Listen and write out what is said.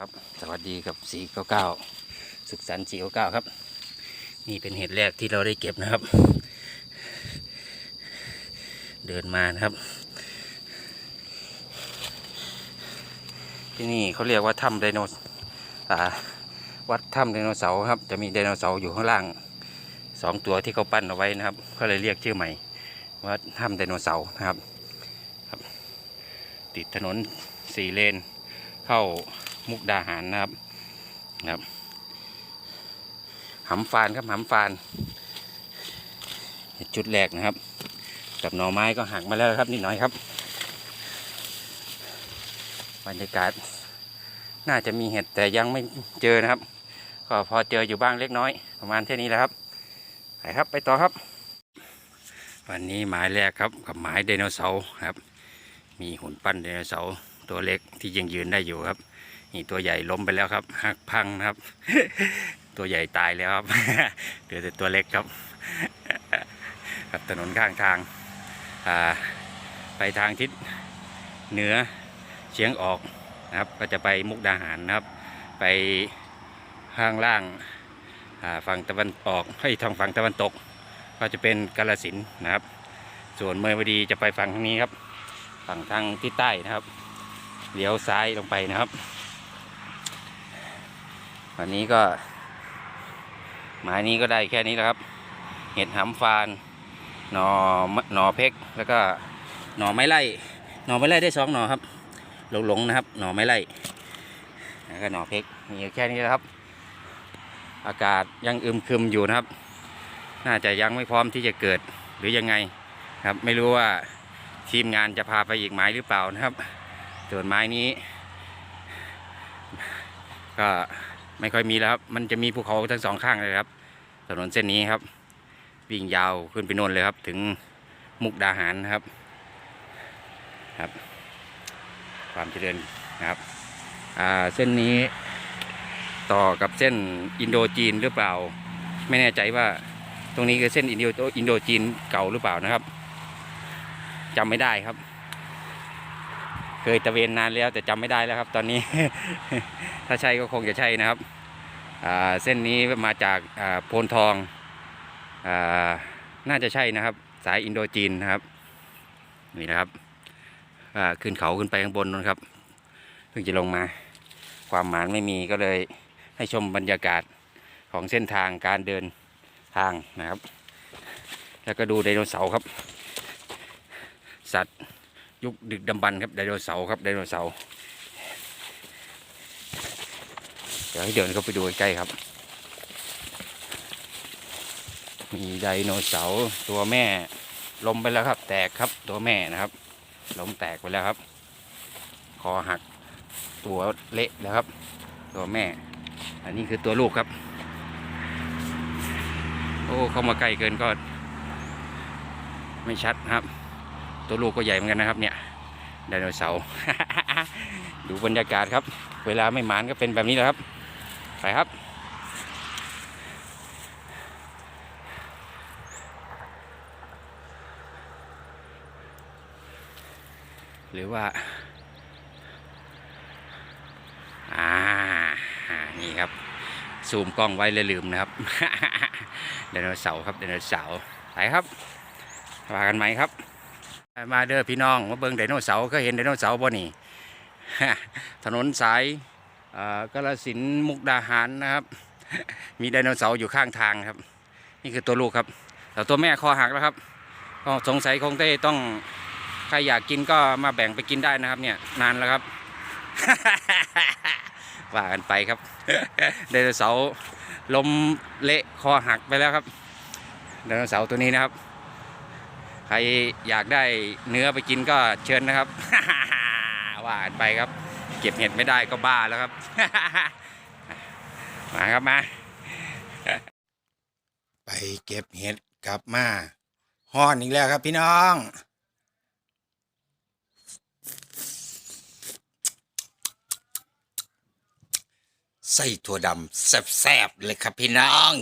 ครับสวัสดีกับสีเก้าเก้าสุขสันต์สีเก้าเก้าครับ นี่เป็นเห็ดแรกที่เราได้เก็บนะครับ เดินมานะครับ ที่นี่เขาเรียกว่าถ้ำไดโนอ่าวัดถ้ำไดโนเสาร์ครับ จะมีไดโนเสาร์อยู่ข้างล่างสองตัวที่เขาปั้นเอาไว้นะครับเขาเลยเรียกชื่อใหม่ว่าถ้ำไดโนเสาร์นะครับ ติดถนนสี่เลนเข้า มุกดาหารนะครับนะครับหำฟานครับหำฟาน จุดแรกนะครับ กับหน่อไม้ก็หักมาแล้วครับนิดหน่อยครับบรรยากาศ น่าจะมีเห็ดแต่ยังไม่เจอนะครับ ก็พอเจออยู่บ้างเล็กน้อย ประมาณแค่านี้แหละครับไปครับไปต่อครับ วันนี้หมายแรกครับกับหมายไดโนเสาร์ครับ มีหุ่นปั้นไดโนเสาร์ตัวเล็กที่ยังยืนได้อยู่ครับ นี่ตัวใหญ่ล้มไปแล้วครับหักพังนะครับ ตัวใหญ่ตายแล้วครับเหลือแต่ตัวเล็กครับครับถนนข้างทางอ่าไปทางทิศเหนือเฉียงออกนะครับ ก็จะไปมุกดาหารนะครับ ไปข้างล่างอ่าฝั่งตะวันออกให้ทางฝั่งตะวันตก ก็จะเป็นกาลสินนะครับ ส่วนเมยวดีจะไปฝั่งทางนี้ครับ ฝั่งทางทิศใต้นะครับเลี้ยวซ้ายลงไปนะครับ วันนี้ก็ หมานี้ก็ได้แค่นี้แล้วครับ เห็ดหำฟานหนอหนอเพกแล้วก็หนอไม้ไล่หนอไม้ไล่ได้สองหนอครับ หลงหลงนะครับ หนอไม้ไล่แล้วก็หนอเพกมีแค่นี้แล้วครับ อากาศยังอึมครึมอยู่นะครับ น่าจะยังไม่พร้อมที่จะเกิดหรือยังไงครับ ไม่รู้ว่าทีมงานจะพาไปอีกไม้หรือเปล่านะครับส่วนไม้นี้ ก็ ไม่ค่อยมีแล้วครับ มันจะมีภูเขาทั้งสองข้างเลยครับ ถนนเส้นนี้ครับ วิ่งยาวขึ้นไปโนนเลยครับ ถึงมุกดาหารครับ ครับ ความเจริญนะครับ อ่า เส้นนี้ต่อกับเส้นอินโดจีนหรือเปล่า ไม่แน่ใจว่าตรงนี้คือเส้นอินโดอินโดจีนเก่าหรือเปล่านะครับจำไม่ได้ครับ เคยตะเวนนานแล้วแต่จำไม่ได้แล้วครับ ตอนนี้ ถ้าใช่ก็คงจะใช่นะครับเส้นนี้มาจากโพนทองอน่าจะใช่นะครับ สายอินโดจีนนะครับนี่นะครับขึ้นเขาขึ้นไปข้างบนนนครับเพิ่งจะลงมา ความหมานไม่มีก็เลยให้ชมบรรยากาศของเส้นทางการเดินทางนะครับ แล้วก็ดูไดโนเสาร์ครับ สัตว์ ยุคดึกดำบรรครับไดโนเสาร์ครับไดโนเสาร์เดี๋ยวให้เดินเข้าไปดูใกล้ครับ มีไดโนเสาร์ตัวแม่ล้มไปแล้วครับ แตกครับตัวแม่นะครับล้มแตกไปแล้วครับ คอหักตัวเละแล้วครับ ตัวแม่ อันนี้คือตัวลูกครับ โอ้เข้ามาใกล้เกินก็ ไม่ชัดครับ ตัวลูกก็ใหญ่เหมือนกันนะครับ เนี่ยไดโนเสาร์ดูบรรยากาศครับ เวลาไม่หมานก็เป็นแบบนี้แหละครับ ไปครับ หรือว่า อ่า นี่ครับ ซูมกล้องไว้เลยลืมนะครับไดโนเสาร์ครับไดโนเสาร์ไปครับว่ากันไหมครับ มาเด้อพี่น้องมาเบิ่งไดโนเสาร์ก็เห็นไดโนเสาร์บ่นี่ถนนสายกาฬสินมุกดาหารนะครับ มีไดโนเสาร์อยู่ข้างทางครับ นี่คือตัวลูกครับ แต่ตัวแม่คอหักแล้วครับก็สงสัยคงได้ต้องใครอยากกินก็มาแบ่งไปกินได้นะครับ เนี่ยนานแล้วครับว่ากันไปครับไดโนเสาร์ล้มเละคอหักไปแล้วครับไดโนเสาร์ตัวนี้นะครับ ใครอยากได้เนื้อไปกินก็เชิญนะครับว่านไปครับ เก็บเห็ดไม่ได้ก็บ้าแล้วครับ มาครับมา ไปเก็บเห็ดกลับมาห้อนอีกแล้วครับพี่น้องไส้ถั่วดำแซ่บๆเลยครับพี่น้อง